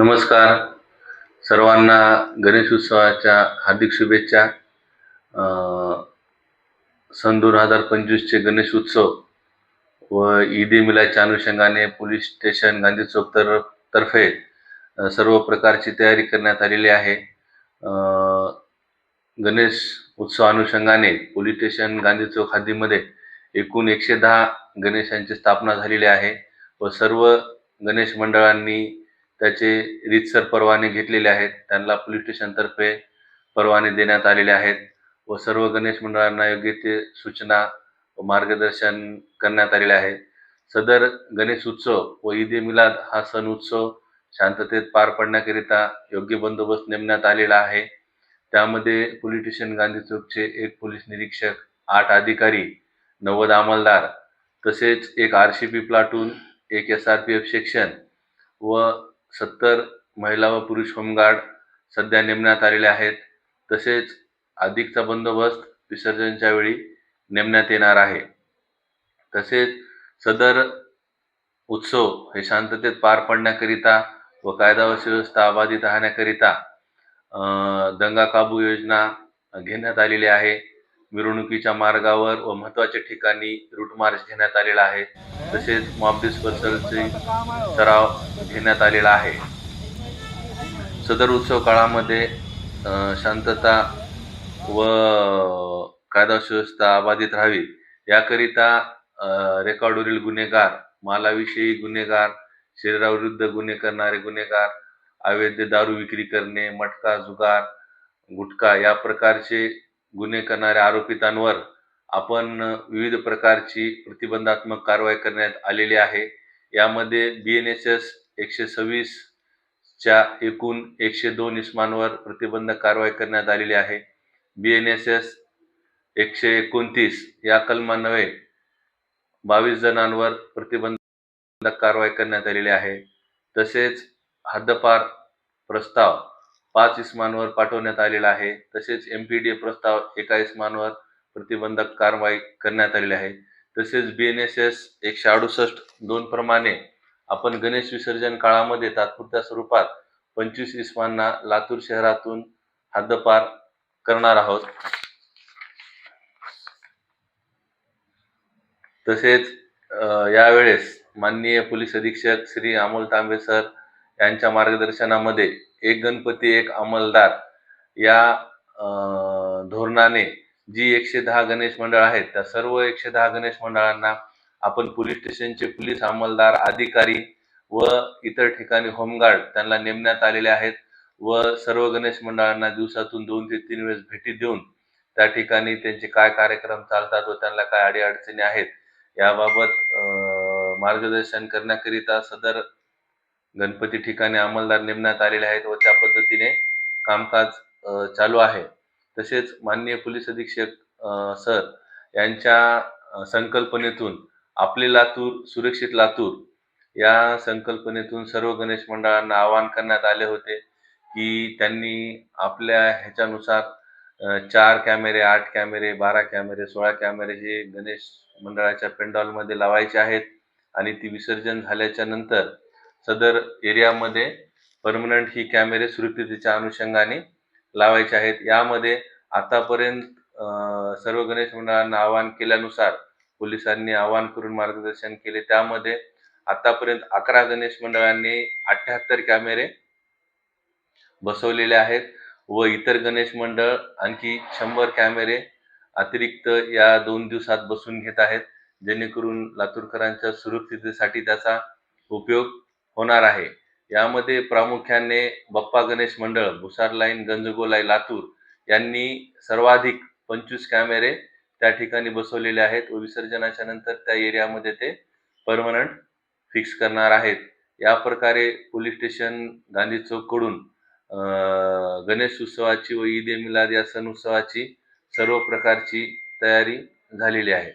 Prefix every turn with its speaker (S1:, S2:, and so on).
S1: नमस्कार. सर्वांना गणेश उत्सवाच्या हार्दिक शुभेच्छा. सन दोन हजार पंचवीसचे गणेश उत्सव व ईद मिलाच्या अनुषंगाने पोलीस स्टेशन गांधी चौक तर तर्फे सर्व प्रकारची तयारी करण्यात आलेली आहे. गणेश उत्सव अनुषंगाने पोलीस स्टेशन गांधी चौक हद्दीमध्ये एकूण एकशे दहा गणेशांची स्थापना झालेली आहे व सर्व गणेश मंडळांनी त्याचे रीतसर परवाने घेतलेले आहेत. त्यांना पोलीस स्टेशनतर्फे परवाने देण्यात आलेले आहेत व सर्व गणेश मंडळांना योग्य ते सूचना व मार्गदर्शन करण्यात आलेले आहे. सदर गणेश उत्सव व ईद ए मिलाद हा सण उत्सव शांततेत पार पडण्याकरिता योग्य बंदोबस्त नेमण्यात आलेला आहे. त्यामध्ये पोलीस स्टेशन गांधी चौकचे एक पोलीस निरीक्षक आठ अधिकारी नव्वद अंमलदार तसेच एक आर सी पी प्लाटून एक S R P F section व सत्तर महिला व पुरुष होमगार्ड सध्या नेमण्यात आलेले आहेत. तसेच अधिकचा बंदोबस्त विसर्जनच्या वेळी नेमण्यात येणार आहे. तसेच सदर उत्सव हे शांततेत पार पडण्याकरिता व कायदा व सुव्यवस्था अबाधित राहण्याकरिता दंगा काबू योजना घेण्यात आलेली आहे. मिरवणुकीच्या मार्गावर व महत्त्वाच्या ठिकाणी रूट मार्च घेण्यात आलेला आहे. तसेच मॉब डिस्पर्सलचे सराव घेण्यात आलेला आहे. सदर उत्सव काळामध्ये शांतता व कायदा सुव्यवस्था अबाधित राहावी. याकरिता रेकॉर्डवरील गुन्हेगार मालाविषयी गुन्हेगार शरीराविरुद्ध गुन्हे करणारे गुन्हेगार अवैध दारू विक्री करणे मटका जुगार गुटखा या प्रकारचे गुन्हे करणाऱ्या आरोपितांवर आपण विविध प्रकारची प्रतिबंधात्मक कारवाई करण्यात आलेली आहे. यामध्ये बी एन एस एस एकशे सव्वीस च्या एकूण एकशे दोन इस्मांवर प्रतिबंधक कारवाई करण्यात आलेली आहे. बी एन एस एस एकशे एकोणतीस या कलमान्वये बावीस जणांवर प्रतिबंधक कारवाई करण्यात आलेली आहे. तसेच हद्दपार प्रस्ताव पाच इस्मांवर पाठवण्यात आलेला आहे. तसेच एम पी डी प्रस्ताव एका इस्मांवर प्रतिबंधक कारवाई करण्यात आलेली आहे. तसेच बी एन एस एस एकशे अडुसष्ट दोन प्रमाणे आपण गणेश विसर्जन काळामध्ये तात्पुरत्या स्वरूपात पंचवीस इस्मांना लातूर शहरातून हद्दपार करणार आहोत. तसेच यावेळेस माननीय पोलीस अधीक्षक श्री अमोल तांबे सर यांच्या मार्गदर्शनामध्ये एक गणपती एक अंमलदार या धोरणाने जी एकशे दहा गणेश मंडळ आहेत त्या सर्व एकशे दहा गणेश मंडळांना आपण पोलीस स्टेशनचे पोलीस अंमलदार अधिकारी व इतर ठिकाणी होमगार्ड त्यांना नेमण्यात आलेले आहेत व सर्व गणेश मंडळांना दिवसातून दोन ते तीन वेळेस भेटी देऊन त्या ठिकाणी त्यांचे काय कार्यक्रम चालतात व त्यांना काय अडीअडचणी आहेत याबाबत मार्गदर्शन करण्याकरिता सदर गणपती ठिकाणी अंमलदार नेमण्यात आलेले आहेत व त्या पद्धतीने कामकाज चालू आहे. तसेच माननीय पोलीस अधीक्षक सर यांच्या संकल्पनेतून आपले लातूर सुरक्षित लातूर या संकल्पनेतून सर्व गणेश मंडळांना आवाहन करण्यात आले होते की त्यांनी आपल्या ह्याच्यानुसार चार कॅमेरे आठ कॅमेरे बारा कॅमेरे सोळा कॅमेरे हे गणेश मंडळाच्या पेंडॉलमध्ये लावायचे आहेत आणि ती विसर्जन झाल्याच्यानंतर सदर एरियामध्ये परमनंट ही कॅमेरे सुरक्षितेच्या अनुषंगाने लावायचे आहेत. यामध्ये आतापर्यंत सर्व गणेश मंडळांना आवाहन केल्यानुसार पोलिसांनी आवाहन करून मार्गदर्शन केले. त्यामध्ये आतापर्यंत अकरा गणेश मंडळांनी अठ्याहत्तर कॅमेरे बसवलेले आहेत व इतर गणेश मंडळ आणखी शंभर कॅमेरे अतिरिक्त या दोन दिवसात बसून घेत आहेत. जेणेकरून लातूरकरांच्या सुरक्षिततेसाठी त्याचा उपयोग होणार आहे. यामध्ये प्रामुख्याने बप्पा गणेश मंडळ भुसार लाईन गंजगोलाई लातूर यांनी सर्वाधिक पंचवीस कॅमेरे त्या ठिकाणी बसवलेले आहेत व विसर्जनाच्या नंतर त्या एरियामध्ये ते परमनंट फिक्स करणार आहेत. या प्रकारे पोलीस स्टेशन गांधी चौककडून गणेश उत्सवाची व ईद ए मिलाद या सण उत्सवाची सर्व प्रकारची तयारी झालेली आहे.